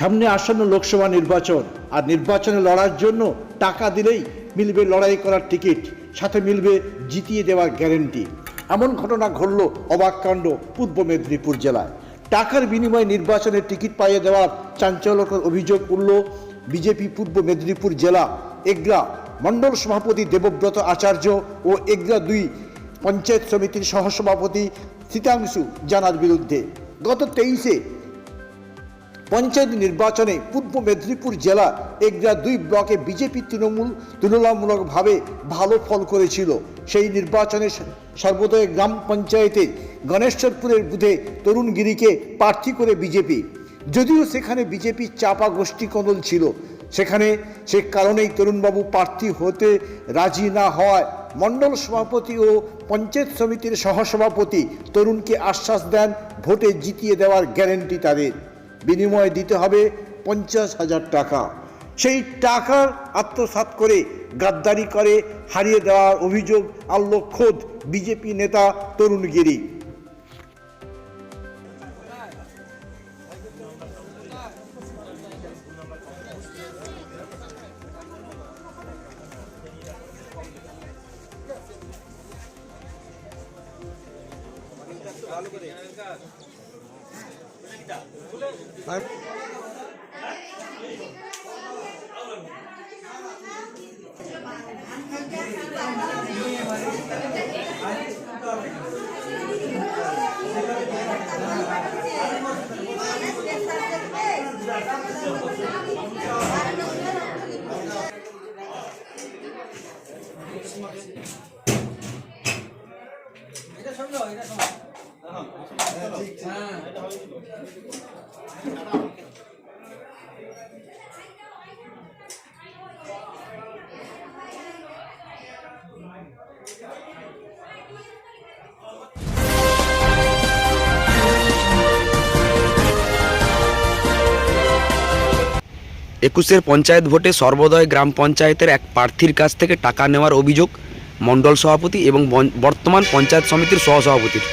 সামনে আসন্ন লোকসভা নির্বাচন। আর নির্বাচনে লড়ার জন্য টাকা দিলেই মিলবে লড়াই করার টিকিট, সাথে মিলবে জিতিয়ে দেওয়ার গ্যারেন্টি। এমন ঘটনা ঘটল অবাক কাণ্ড পূর্ব মেদিনীপুর জেলায়। টাকার বিনিময়ে নির্বাচনের টিকিট পাইয়ে দেওয়ার চাঞ্চল্যকর অভিযোগ উঠল বিজেপি পূর্ব মেদিনীপুর জেলা এগরা মণ্ডল সভাপতি দেবব্রত আচার্য ও এগরা দুই পঞ্চায়েত সমিতির সহসভাপতি শীতাংশু জানার বিরুদ্ধে। গত তেইশে পঞ্চায়েত নির্বাচনে পূর্ব মেদিনীপুর জেলা এগরা দুই ব্লকে বিজেপি তৃণমূল তুলনামূলকভাবে ভালো ফল করেছিল। সেই নির্বাচনে সর্বোদয় গ্রাম পঞ্চায়েতে গণেশ্বরপুরের বুথে তরুণগিরিকে প্রার্থী করে বিজেপি। যদিও সেখানে বিজেপি চাপা গোষ্ঠী কদল ছিল, সেখানে সে কারণেই তরুণবাবু প্রার্থী হতে রাজি না হওয়ায় মণ্ডল সভাপতি ও পঞ্চায়েত সমিতির সহসভাপতি তরুণকে আশ্বাস দেন, ভোটে জিতিয়ে দেওয়ার গ্যারেন্টি তাদের। বিনিময়ে দিতে হবে পঞ্চাশ হাজার টাকা। সেই টাকার আত্মসাৎ করে গাদ্দারি করে, হারিয়ে দেওয়ার অভিযোগ আনল খোদ বিজেপি নেতা তরুণগিরি একুশের পঞ্চায়েত ভোটে সর্বোদয় গ্রাম পঞ্চায়েতের এক প্রার্থীর কাছ থেকে টাকা নেওয়ার অভিযোগ মণ্ডল সভাপতি এবং বর্তমান পঞ্চায়েত সমিতির সহসভাপতির।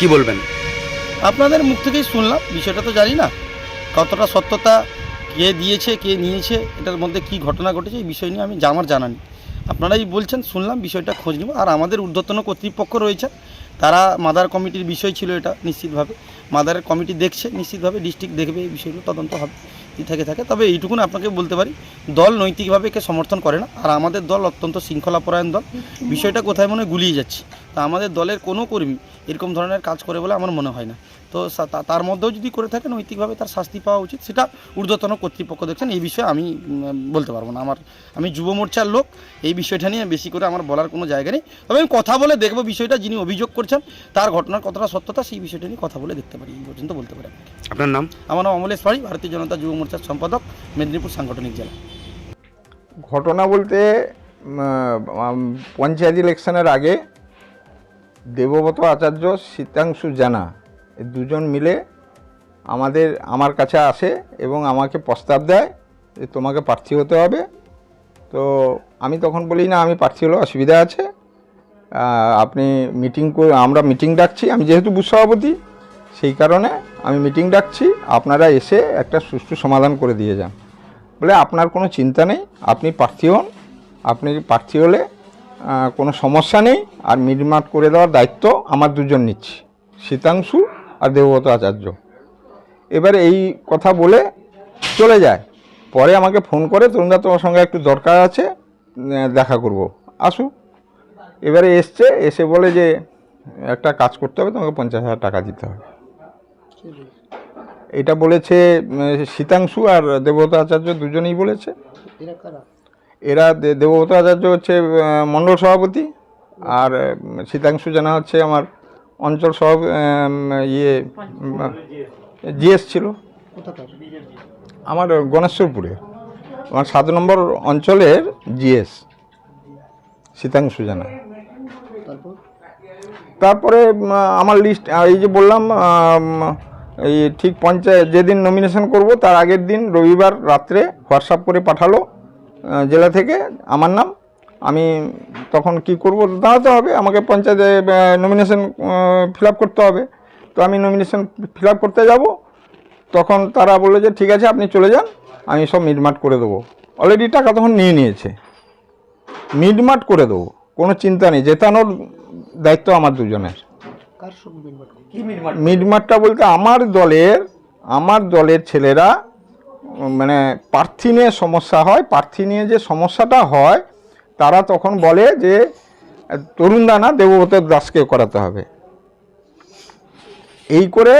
কি বলবেন? আপনাদের মুখ থেকেই শুনলাম, বিষয়টা তো জানি না। কতটা সত্যতা, কে দিয়েছে, কে নিয়েছে, এটার মধ্যে কি ঘটনা ঘটেছে, এই বিষয় নিয়ে আমি আমার জানা আপনারাই বলছেন, শুনলাম, বিষয়টা খোঁজ নেব। আর আমাদের ঊর্ধ্বতন কর্তৃপক্ষ রয়েছে তারা মাদার কমিটির বিষয় ছিল এটা নিশ্চিতভাবে। মাদারের কমিটি দেখছে, নিশ্চিতভাবে ডিস্ট্রিক্ট দেখবে, এই বিষয়গুলো তদন্ত হবে থাকে থাকে। তবে এইটুকুন আপনাকে বলতে পারি, দল নৈতিকভাবে একে সমর্থন করে না। আর আমাদের দল অত্যন্ত শৃঙ্খলাপরায়ণ দল। বিষয়টা কোথায় মনে গুলিয়ে যাচ্ছে। তা আমাদের দলের কোনো কর্মী এরকম ধরনের কাজ করে বলে আমার মনে হয় না। তো তার মধ্যেও যদি করে থাকে নৈতিকভাবে তার শাস্তি পাওয়া উচিত। সেটা ঊর্ধ্বতন কর্তৃপক্ষ দেখছেন এই বিষয়ে আমি বলতে পারব না। আমার আমি যুব মোর্চার লোক এই বিষয়টা নিয়ে বেশি করে আমার বলার কোনো জায়গা নেই। তবে আমি কথা বলে দেখব বিষয়টা যিনি অভিযোগ করছেন তার ঘটনার কতটা সত্যতা সেই বিষয়টা নিয়ে কথা বলে দেখতে পারি। এই পর্যন্ত বলতে পারি আপনার নাম? আমার নাম অমলেশ পাড়ি ভারতীয় জনতা যুব মোর্চার সম্পাদক মেদিনীপুর সাংগঠনিক জেলা। ঘটনা বলতে পঞ্চায়েত ইলেকশনের আগে দেবব্রত আচার্য শীতাংশু জানা, এই দুজন মিলে আমাদের, আমার কাছে আসে এবং আমাকে প্রস্তাব দেয় যে তোমাকে প্রার্থী হতে হবে। তো আমি তখন বলি, না, আমি প্রার্থী হলে অসুবিধা আছে। আপনি মিটিং করে, আমরা মিটিং ডাকছি। আমি যেহেতু বুথ সভাপতি সেই কারণে আমি মিটিং ডাকছি। আপনারা এসে একটা সুষ্ঠু সমাধান করে দিয়ে যান। বলে, আপনার কোনো চিন্তা নেই। আপনি প্রার্থী হন। আপনি প্রার্থী হলে কোনো সমস্যা নেই। আর মিটমাট করে দেওয়ার দায়িত্ব আমার দুজন নিচ্ছি, শীতাংশু আর দেবব্রত আচার্য। এবার এই কথা বলে চলে যায়। পরে আমাকে ফোন করে, তরুণদা, তোমার সঙ্গে একটু দরকার আছে দেখা করব। আসু। এবারে এসছে, এসে বলে যে, একটা কাজ করতে হবে, তোমাকে পঞ্চাশ হাজার টাকা দিতে হবে। এটা বলেছে শীতাংশু আর দেবব্রত আচার্য দুজনেই বলেছে। এরা দেবব্রত আচার্য হচ্ছে মণ্ডল সভাপতি আর শীতাংশু জানা হচ্ছে আমার অঞ্চল সহ ইয়ে জিএস ছিল। আমার গণেশ্বরপুরে আমার সাত নম্বর অঞ্চলের জিএস শীতাংশু জানা। তারপরে আমার লিস্ট এই যে বললাম এই ঠিক পঞ্চায়েত, যেদিন নমিনেশন করব, তার আগের দিন রবিবার রাত্রে হোয়াটসঅ্যাপ করে পাঠালো। জেলা থেকে আমার নাম। আমি তখন কি করব দাঁড়াতে হবে আমাকে পঞ্চায়েতে নমিনেশন ফিল আপ করতে হবে। তো আমি নমিনেশন ফিল আপ করতে যাব তখন তারা বলল যে ঠিক আছে আপনি চলে যান আমি সব মিটমাট করে দেবো। অলরেডি টাকা তখন নিয়ে নিয়েছে। মিটমাট করে দেবো কোনো চিন্তা নেই জেতানোর দায়িত্ব আমার দুজনের। মিটমাটটা বলতে আমার দলের আমার দলের ছেলেরা মানে প্রার্থী নিয়ে সমস্যা হয়, প্রার্থী নিয়ে যে সমস্যাটা হয়, তারা তখন বলে যে তরুণ দানা দেবব্রত দাসকে করাতে হবে। এই করে,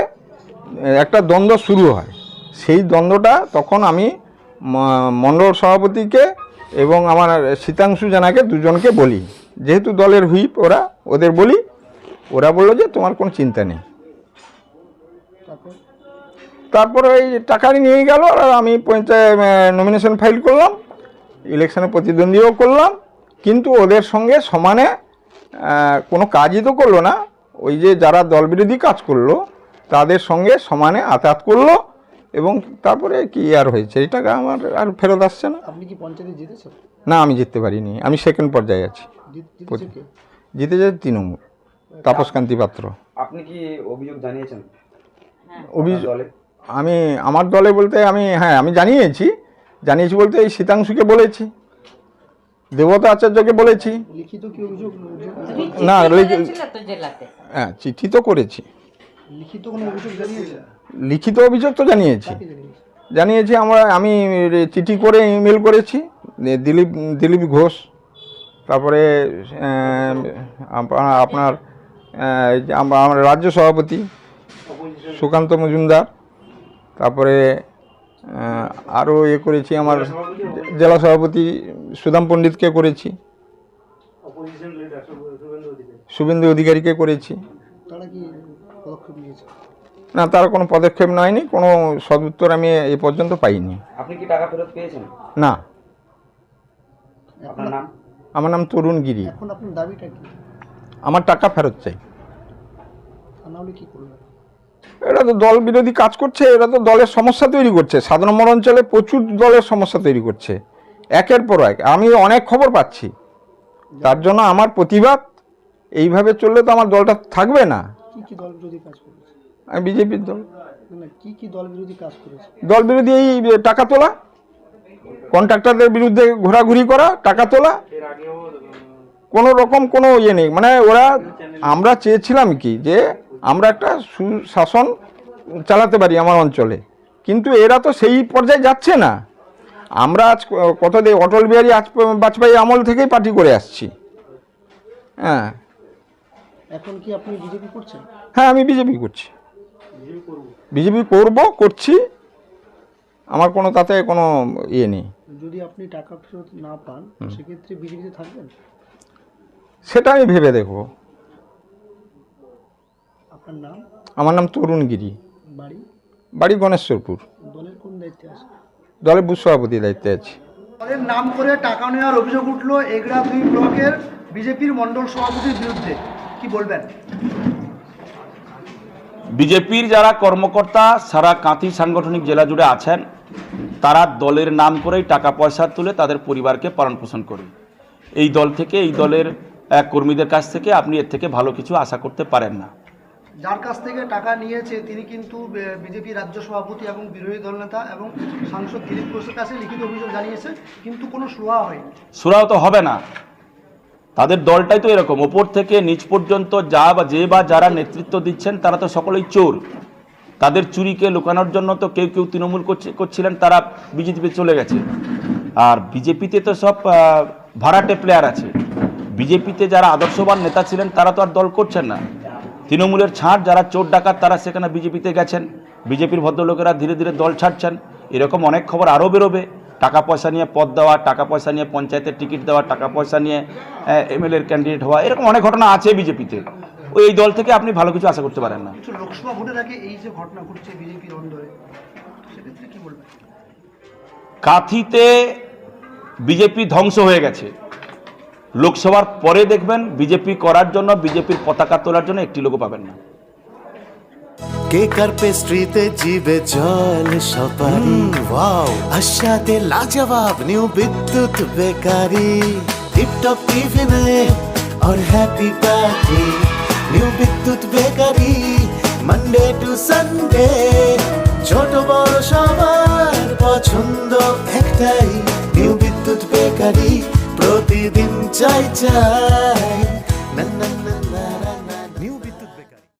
একটা দ্বন্দ্ব শুরু হয়। সেই দ্বন্দ্বটা তখন আমি মণ্ডল সভাপতিকে এবং আমার শীতাংশু জানাকে দুজনকে বলি। যেহেতু দলের হুইপ ওরা, ওদের বলি, ওরা বলল যে তোমার কোনো চিন্তা নেই। তারপরে ওই টাকা নিয়ে গেল আর আমি পঞ্চায়েত নমিনেশন ফাইল করলাম ইলেকশনে প্রতিদ্বন্দ্বীও করলাম কিন্তু ওদের সঙ্গে সমানে কোনো কাজই তো করল না। ওই যে যারা দলবিরোধী কাজ করল তাদের সঙ্গে সমানে আতাত করল এবং তারপরে কি আর হয়েছে? এই টাকা আমার আর ফেরত আসছে না। আপনি কি পঞ্চায়েতে জিতেছেন? না আমি জিততে পারিনি। আমি সেকেন্ড পর্যায়ে আছি। জিত- যায় তৃণমূল। তাপসকান্তি পাত্র। আপনি কি অভিযোগ জানিয়েছেন? অভিযোগ দলে? আমি আমার দলে বলতে আমি হ্যাঁ আমি জানিয়েছি। জানিয়েছি বলতে এই শীতাংশুকে বলেছি। দেবতা আচার্যকে বলেছি। লিখিত কি অভিযোগ অভিযোগ- না চিঠি তো হ্যাঁ চিঠি তো করেছি। লিখিত অভিযোগ জানিয়েছে? লিখিত অভিযোগ তো জানিয়েছি। জানিয়েছি? আমরা আমি চিঠি করে ইমেল করেছি দিলীপ দিলীপ ঘোষ। তারপরে আপনার আমার রাজ্য সভাপতি সুকান্ত মজুমদার। তারপরে আরও ইয়ে করেছি আমার জেলা সভাপতি সুদাম পণ্ডিতকে করেছি। শুভেন্দু অধিকারীকে করেছি। না তার কোনো পদক্ষেপ নেয়নি কোনো সদুত্তর আমি এ পর্যন্ত পাইনি। আপনি কি টাকা ফেরত পেয়েছেন? না। আমার নাম তরুণ গিরি। আমার টাকা ফেরত চাই। কি করবেন? এরা তো দল বিরোধী কাজ করছে এরা তো দলের সমস্যা তৈরি করছে। সাত নম্বর অঞ্চলে প্রচুর দলের সমস্যা তৈরি করছে। একের পর এক। আমি অনেক খবর পাচ্ছি। তার জন্য আমার প্রতিবাদ। এইভাবে চললে তো আমার দলটা থাকবে না। আমি বিজেপির দল। না, না কি কি দল বিরোধী দল বিরোধী এই টাকা তোলা কন্ট্রাক্টরদের বিরুদ্ধে ঘোরাঘুরি করা টাকা তোলা কোনো রকম কোনো ইয়ে নেই। মানে ওরা আমরা চেয়েছিলাম কি যে আমরা একটা সুশাসন চালাতে পারি আমার অঞ্চলে। কিন্তু এরা তো সেই পর্যায়ে যাচ্ছে না। আমরা আজ কত দিয়ে অটল বিহারী আজ বাজপেয়ী আমল থেকেই পার্টি করে আসছি। হ্যাঁ। এখন কি আপনি বিজেপি করছেন? হ্যাঁ আমি বিজেপি করছি। বিজেপি করব করছি। আমার কোনো তাতে কোনো ইয়ে নেই। যদি আপনি টাকা ফেরত না পান সেক্ষেত্রে বিজেপিতে থাকবেন? সেটা আমি ভেবে দেখব। আপনার নাম? আমার নাম তরুণ গিরি বাড়ি? বাড়ি গণেশ্বরপুর। দলের কোন দায়িত্বে আছে? দলের বুথ সভাপতি দায়িত্বে আছি। দলের নাম করে টাকা নেওয়ার অভিযোগ উঠল এগড়া দুই ব্লকের বিজেপির মণ্ডল সভাপতির বিরুদ্ধে। কি বলবেন? বিজেপির যারা কর্মকর্তা সারা কাঁথি সাংগঠনিক জেলা জুড়ে আছেন তারা দলের নাম করেই টাকা পয়সা তুলে তাদের পরিবারকে পালন পোষণ করে এই দল থেকে এই দলের কর্মীদের কাছ থেকে আপনি এর থেকে ভালো কিছু আশা করতে পারেন না। যার কাছ থেকে টাকা নিয়েছে, তিনি কিন্তু বিজেপি রাজ্য সভাপতি এবং বিরোধী দলনেতা এবং সাংসদ দিলীপ ঘোষের কাছে লিখিত অভিযোগ জানিয়েছে, কিন্তু কোনো সুরা হয়নি। সুরাও তো হবে না। তাদের দলটাই তো এরকম। ওপর থেকে নিচ পর্যন্ত যা বা যে বা যারা নেতৃত্ব দিচ্ছেন, তারা তো সকলেই চোর। তাদের চুরিকে লুকানোর জন্য তো কেউ কেউ তৃণমূল করছে- করছিলেন, তারা বিজেপিতে চলে গেছে। আর বিজেপিতে তো সব ভাড়াটে প্লেয়ার আছে। বিজেপিতে যারা আদর্শবান নেতা ছিলেন, তারা তো আর দল করছেন না। তৃণমূলের ছাড় যারা চোর ডাকাত তারা সেখানে বিজেপিতে গেছেন। বিজেপির ভদ্রলোকেরা ধীরে ধীরে দল ছাড়ছেন। এরকম অনেক খবর আরও বেরোবে। টাকা পয়সা নিয়ে পদ দেওয়া টাকা পয়সা নিয়ে পঞ্চায়েতের টিকিট দেওয়া টাকা পয়সা নিয়ে এমএলএর ক্যান্ডিডেট হওয়া এরকম অনেক ঘটনা আছে বিজেপিতে। ওই এই দল থেকে আপনি ভালো কিছু আশা করতে পারেন না। কিছু লোকসভা ভোটের আগে এই যে ঘটনা ঘটছে বিজেপির অন্দরে সেক্ষেত্রে কি বলবেন? কাঁথিতে বিজেপি ধ্বংস হয়ে গেছে। লোকসভার পরে দেখবেন বিজেপি করার জন্য বিজেপির পতাকা তোলার জন্য একটি লোকও পাবেন না কেকার পেস্ট্রিতে জিবে জল সপারি ওয়াও আশাতে লাজবাব নিউ বিদ্যুৎ বেকারি টিপটপ টিফিনে और happy party new Bidyut bakery Monday to Sunday ছোট বড় সবার পছন্দ chai chai